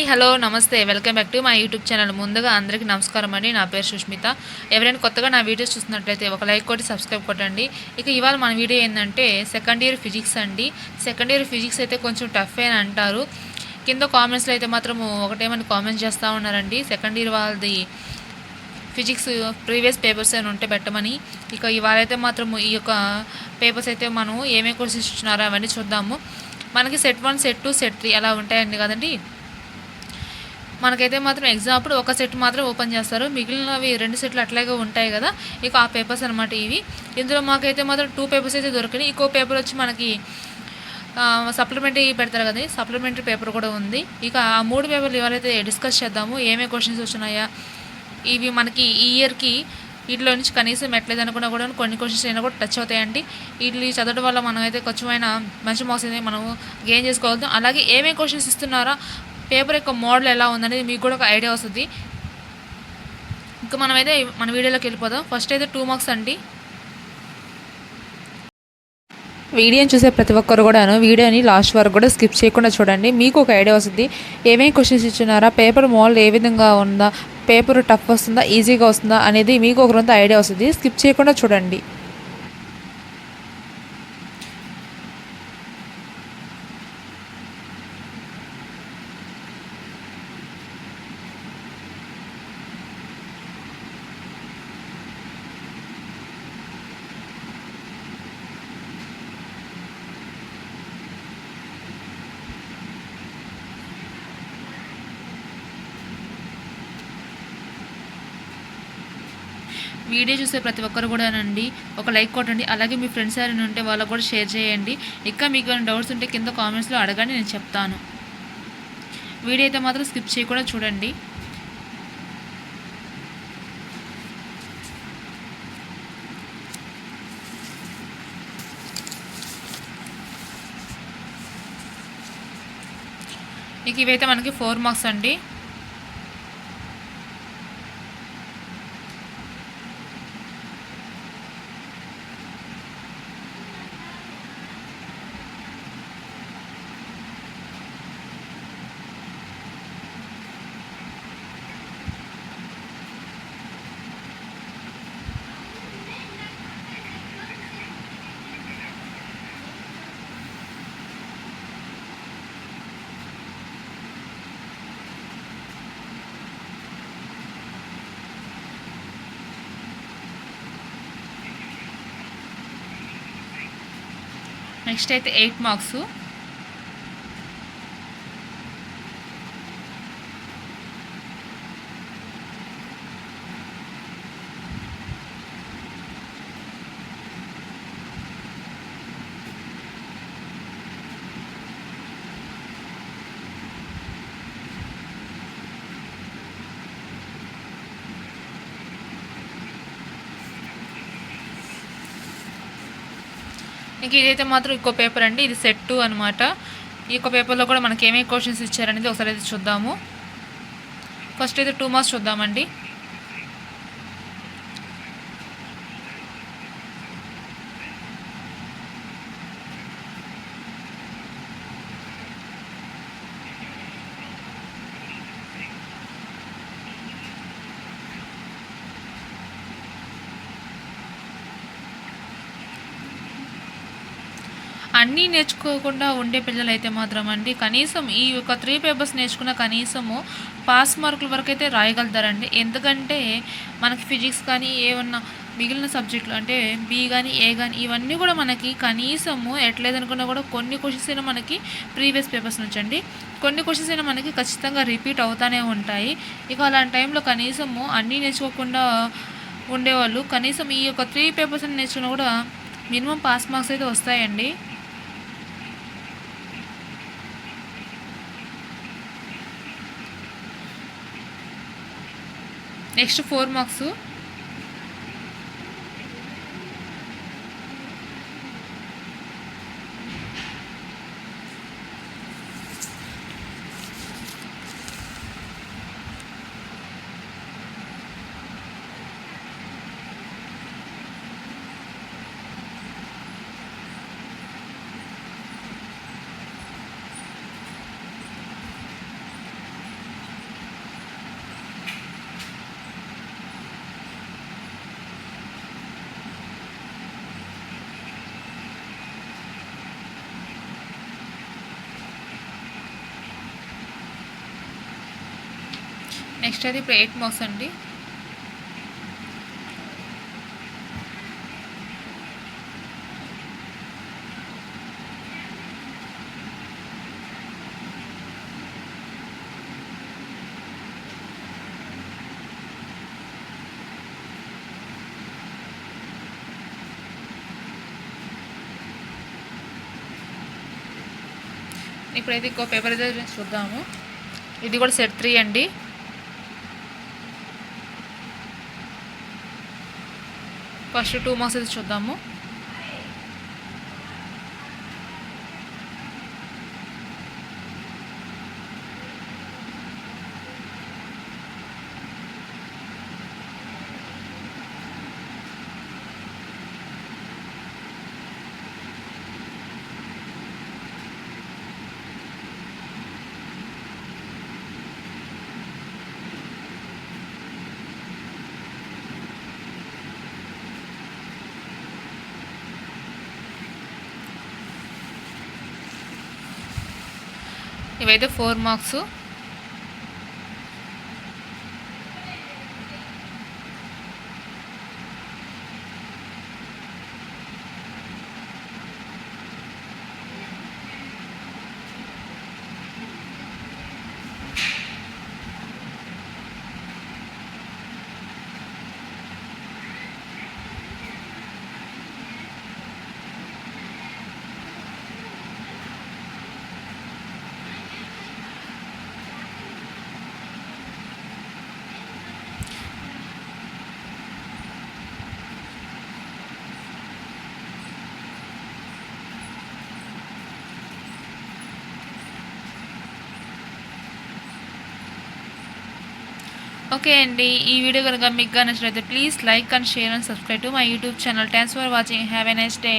Hi hello నమస్తే. Welcome back to మా YouTube channel. ముందుగా అందరికీ నమస్కారం అండి. నా పేరు సుష్మిత. ఎవరైనా కొత్తగా నా వీడియోస్ చూస్తున్నట్లయితే ఒక లైక్ కొట్టి సబ్స్క్రైబ్ కొట్టండి. ఇక ఇవాళ మన వీడియో ఏంటంటే సెకండ్ ఇయర్ ఫిజిక్స్ అండి. సెకండ్ ఇయర్ ఫిజిక్స్ అయితే కొంచెం టఫ్ అని అంటారు. కింద కామెంట్స్లో అయితే మాత్రము ఒకటేమని కామెంట్స్ చేస్తూ ఉన్నారండి. సెకండ్ ఇయర్ వాళ్ళది ఫిజిక్స్ ప్రీవియస్ పేపర్స్ అని ఉంటే పెట్టమని. ఇక ఇవాళ అయితే మాత్రము ఈ యొక్క పేపర్స్ అయితే మనం ఏమేమి కోర్సెస్ ఇస్తున్నారో అవన్నీ చూద్దాము. మనకి set one set two set three అలా ఉంటాయండి కదండి. మనకైతే మాత్రం ఎగ్జామ్ అప్పుడు ఒక సెట్ మాత్రం ఓపెన్ చేస్తారు. మిగిలినవి రెండు సెట్లు అట్లాగే ఉంటాయి కదా. ఇక ఆ పేపర్స్ అనమాట ఇవి. ఇందులో మాకైతే మాత్రం టూ పేపర్స్ అయితే దొరికినాయి. ఇంకో పేపర్ వచ్చి మనకి సప్లిమెంటరీ పెడతారు కదా. సప్లిమెంటరీ పేపర్ కూడా ఉంది. ఇక ఆ మూడు పేపర్లు ఇవాళైతే డిస్కస్ చేద్దాము ఏమేమి క్వశ్చన్స్ వచ్చినాయా ఇవి మనకి ఈ ఇయర్కి వీటిలో నుంచి కనీసం ఎట్లేదు అనుకున్నా కూడా కొన్ని క్వశ్చన్స్ అయినా కూడా టచ్ అవుతాయండి. వీటి చదవడం వల్ల మనం అయితే కొంచెమైనా మంచి మార్క్స్ అయితే మనం గెయిన్ చేసుకోగలుగుతాం. అలాగే ఏమేమి క్వశ్చన్స్ ఇస్తున్నారా పేపర్ యొక్క మోడల్ ఎలా ఉందనేది మీకు కూడా ఒక ఐడియా వస్తుంది. ఇంకా మనమైతే మన వీడియోలోకి వెళ్ళిపోదాం. ఫస్ట్ అయితే టూ మార్క్స్ అండి. వీడియోని చూసే ప్రతి ఒక్కరు కూడాను వీడియోని లాస్ట్ వరకు కూడా స్కిప్ చేయకుండా చూడండి. మీకు ఒక ఐడియా వస్తుంది. ఏమేమి క్వశ్చన్స్ ఇచ్చినారా పేపర్ మోడల్ ఏ విధంగా ఉందా? పేపర్ టఫ్ వస్తుందా? ఈజీగా వస్తుందా? అనేది మీకు ఒకరొంత ఐడియా వస్తుంది. స్కిప్ చేయకుండా చూడండి. వీడియో చూసే ప్రతి ఒక్కరు కూడానండి. ఒక లైక్ కొట్టండి. అలాగే మీ ఫ్రెండ్స్ ఎవరైనా ఉంటే వాళ్ళకు కూడా షేర్ చేయండి. ఇంకా మీకు ఏమైనా డౌట్స్ ఉంటే కింద కామెంట్స్లో అడగండి నేను చెప్తాను. వీడియో అయితే మాత్రం స్కిప్ చేయకుండా చూడండి. ఇక ఇవైతే మనకి ఫోర్ మార్క్స్ అండి. నెక్స్ట్ అయితే ఎయిట్ మార్క్స్. ఇంక ఇదైతే మాత్రం ఇంకో పేపర్ అండి. ఇది సెట్ టూ అనమాట ఈ యొక్క పేపర్లో కూడా మనకి ఏమేమి క్వశ్చన్స్ ఇచ్చారనేది ఒకసారి అయితే చూద్దాము. ఫస్ట్ అయితే టూ మార్క్స్ చూద్దామండి. అన్నీ నేర్చుకోకుండా ఉండే పిల్లలు అయితే మాత్రం అండి కనీసం ఈ యొక్క త్రీ పేపర్స్ నేర్చుకున్న కనీసము పాస్ మార్కుల వరకు అయితే రాయగలుగుతారండి. ఎందుకంటే మనకి ఫిజిక్స్ కానీ ఏమన్నా మిగిలిన సబ్జెక్టులు అంటే బి కానీ ఏ కానీ ఇవన్నీ కూడా మనకి కనీసము ఎట్లేదనుకున్నా కూడా కొన్ని క్వశ్చన్స్ అయినా మనకి ప్రీవియస్ పేపర్స్ నుంచి అండి కొన్ని క్వశ్చన్స్ అయినా మనకి ఖచ్చితంగా రిపీట్ అవుతూనే ఉంటాయి. ఇక అలాంటి టైంలో కనీసము అన్నీ నేర్చుకోకుండా ఉండేవాళ్ళు కనీసం ఈ యొక్క త్రీ పేపర్స్ నేర్చుకున్నా కూడా మినిమం పాస్ మార్క్స్ అయితే వస్తాయండి. నెక్స్ట్ ఫోర్ మార్క్స్ నెక్స్ట్ అది ఇప్పుడు ఎయిట్ మార్క్స్ అండి ఇప్పుడైతే ఇంకో పేపర్ అయితే చూద్దాము. ఇది కూడా సెట్ త్రీ అండి. ఫస్ట్ టూ మసిల్స్ చూద్దాము. ఇవైతే ఫోర్ మార్క్స్ ఓకే అండి ఈ వీడియో కనుక మీకు నచ్చినట్లయితే please like and share and subscribe to my YouTube channel thanks for watching have a nice day